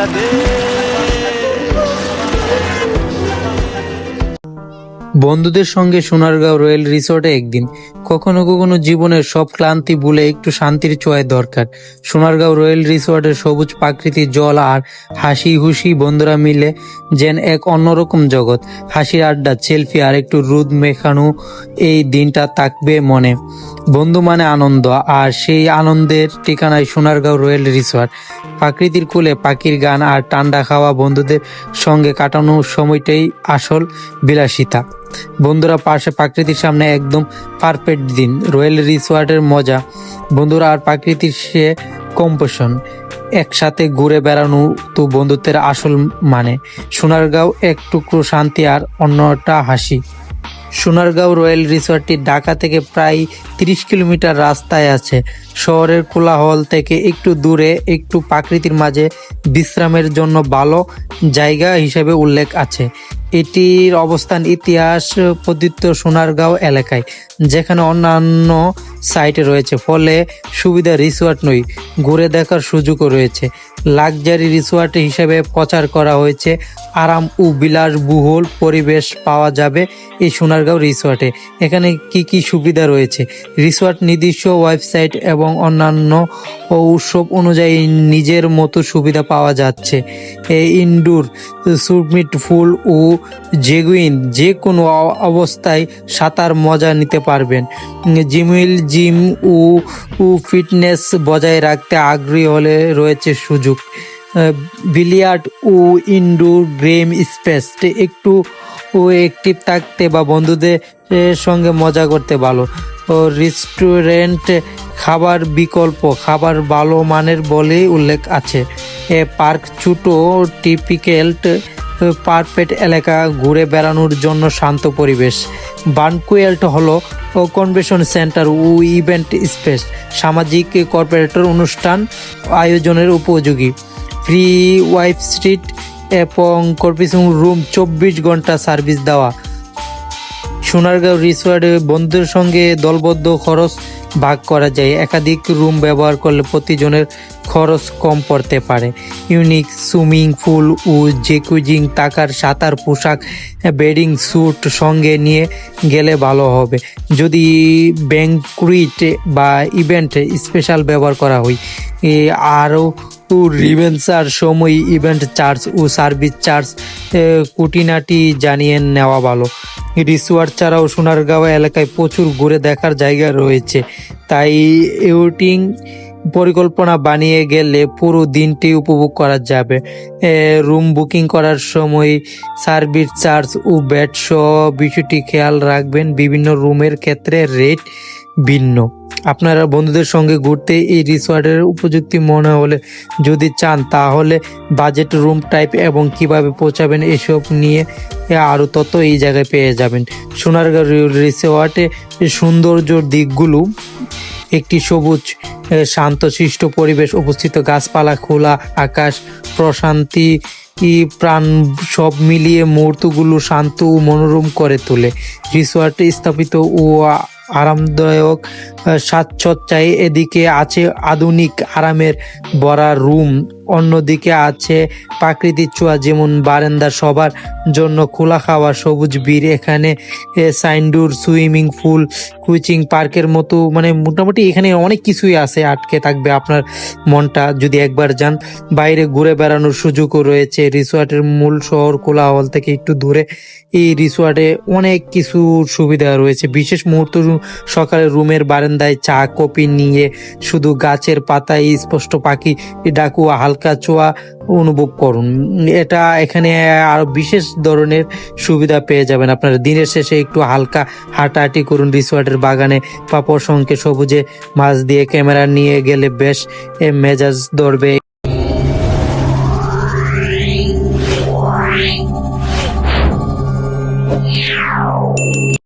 I did. বন্ধুদের সঙ্গে Sonargaon royal রিসোর্টে একদিন। কখনো কখনো জীবনের সব ক্লান্তি ভুলে একটু শান্তির ছোঁয়ায় দরকার। সোনারগাঁও রয়্যাল রিসোর্টের সবুজ প্রাকৃতিক জল আর হাসি হুসি বন্ধুরা মিলে যেন এক অন্যরকম জগৎ। হাসির আড্ডা, সেলফি আর একটু রোদ মেখানো এই দিনটা থাকবে মনে। বন্ধু মানে আনন্দ আর সেই আনন্দের ঠিকানায় সোনারগাঁও রয়্যাল রিসোর্ট। প্রাকৃতির কোলে পাখির গান আর ঠান্ডা খাওয়া বন্ধুদের সঙ্গে কাটানোর সময়টাই আসল বিলাসিতা। বন্ধুরা, পাশে প্রাকৃতির সামনে একদম পারফেক্ট দিন। রয়্যাল রিসোর্টের মজা। বন্ধুরা, আর প্রাকৃতির সে কম্পোশন একসাথে ঘুরে বেড়ানো তো বন্ধুত্বের আসল মানে। সোনারগাঁও এক টুকরো শান্তি আর অন্যটা হাসি। সোনারগাঁও রয়্যাল রিসর্টটি ঢাকা থেকে প্রায় তিরিশ কিলোমিটার রাস্তায় আছে। শহরের কোলাহল থেকে একটু দূরে, একটু প্রাকৃতির মাঝে বিশ্রামের জন্য ভালো জায়গা হিসেবে উল্লেখ আছে। এটির অবস্থান ইতিহাস পতিত সোনারগাঁও এলাকায়, যেখানে অন্যান্য সাইটে রয়েছে। ফলে সুবিধা রিসোর্ট নয়, ঘুরে দেখার সুযোগও রয়েছে। লাক্সারি রিসোর্ট হিসেবে প্রচার করা হয়েছে। আরাম ও বিলাসবহুল পরিবেশ পাওয়া যাবে এই সোনারগাঁও রিসোর্টে এখানে কি কি সুবিধা রয়েছে? রিসোর্ট নির্দিষ্ট ওয়েবসাইট এবং অন্যান্য উৎসব অনুযায়ী নিজের মতো সুবিধা পাওয়া যাচ্ছে। এই ইনডোর সুমিট ফুল ও জেগুইন যে কোনো অবস্থায় সাঁতার মজা নিতে পারবেন। জিমিল জিম ও ফিটনেস বজায় রাখতে আগ্রহী হলে রয়েছে সুযোগ। বিলিয়ার্ড ও ইনডোর গেম স্পেস একটু ও অ্যাক্টিভ থাকতে বা বন্ধুদের সঙ্গে মজা করতে ভালো। ও রেস্টুরেন্ট খাবার বিকল্প, খাবার ভালো মানের বলে উল্লেখ আছে। এ পার্ক ছোটো টিপিক্যাল পারফেক্ট এলাকা ঘুরে বেড়ানোর জন্য শান্ত পরিবেশ। বানকুয়েল্ট হলো ও কনভেনশন সেন্টার ও ইভেন্ট স্পেস সামাজিক কর্পোরেটর অনুষ্ঠান আয়োজনের উপযোগী। ফ্রি ওয়াইফ স্ট্রিট এবং কর্পোরেশন রুম চব্বিশ ঘণ্টা সার্ভিস দেওয়া। সোনারগাঁও রিসোর্টে বন্ধুদের সঙ্গে দলবদ্ধ খরচ ভাগ করা যায়। একাধিক রুম ব্যবহার করলে প্রতিজনের খরচ কম পড়তে পারে। ইউনিক সুইমিং পুল ও জেকুজিং টাকার সাঁতার, পোশাক, বেডিং স্যুট সঙ্গে নিয়ে গেলে ভালো হবে। যদি ব্যাংকুইট বা ইভেন্ট স্পেশাল ব্যবহার করা হয় আরও রিভেন্সার সময় ইভেন্ট চার্জ ও সার্ভিস চার্জ কুটিনাটি জানিয়ে নেওয়া ভালো। রিসোর্ট ছাড়াও সোনারগাঁও এলাকায় প্রচুর ঘুরে দেখার জায়গা রয়েছে। তাই এউটিং পরিকল্পনা বানিয়ে গেলে পুরো দিনটি উপভোগ করা যাবে। রুম বুকিং করার সময় সার্ভিস চার্জ ও ব্যাট বিষয়টি খেয়াল রাখবেন। বিভিন্ন রুমের ক্ষেত্রে রেট ভিন্ন। আপনারা বন্ধুদের সঙ্গে ঘুরতে এই রিসোর্টের উপযুক্তি মনে হলে যদি চান, তাহলে বাজেট রুম টাইপ এবং কীভাবে পৌঁছাবেন এসব নিয়ে আরও তত এই জায়গায় পেয়ে যাবেন। সোনারগাঁও রিসোর্টে সৌন্দর্যর দিকগুলো, একটি সবুজ শান্তশিষ্ট পরিবেশ, উপস্থিত গাছপালা, খোলা আকাশ, প্রশান্তি প্রাণ, সব মিলিয়ে মুহূর্তগুলো শান্ত ও মনোরম করে তোলে। রিসোর্টে স্থাপিত ও আরামদায়ক সাজসজ্জায় এদিকে আছে আধুনিক আরামের বড়া রুম, অন্যদিকে আছে প্রাকৃতিক চুয়া, যেমন বারান্দা সবার জন্য খোলা খাওয়া, সবুজ বীর এখানে সাইন্ডুর, সুইমিং পুল কুইচিং পার্কের মতো মানে মোটামুটি এখানে অনেক কিছুই আছে আটকে থাকবে আপনার মনটা। যদি একবার যান, বাইরে ঘুরে বেড়ানোর সুযোগও রয়েছে। রিসোর্টের মূল শহর কোলাহল থেকে একটু দূরে এই রিসোর্টে অনেক কিছু সুবিধা রয়েছে। বিশেষ মুহূর্ত সকালে রুমের বারান্দায় চা, কফি নিয়ে শুধু গাছের পাতায় স্পষ্ট পাখি ডাকু, হালকা ছোঁয়া অনুভব করুন। এটা এখানে আরও বিশেষ ধরনের সুবিধা পেয়ে যাবেন আপনারা। দিনের শেষে একটু হালকা হাঁটাহাঁটি করুন রিসোর্টের বাগানে পাপড় সঙ্গে সবুজে মাছ দিয়ে ক্যামেরা নিয়ে গেলে বেশ মেজাজ ধরবে।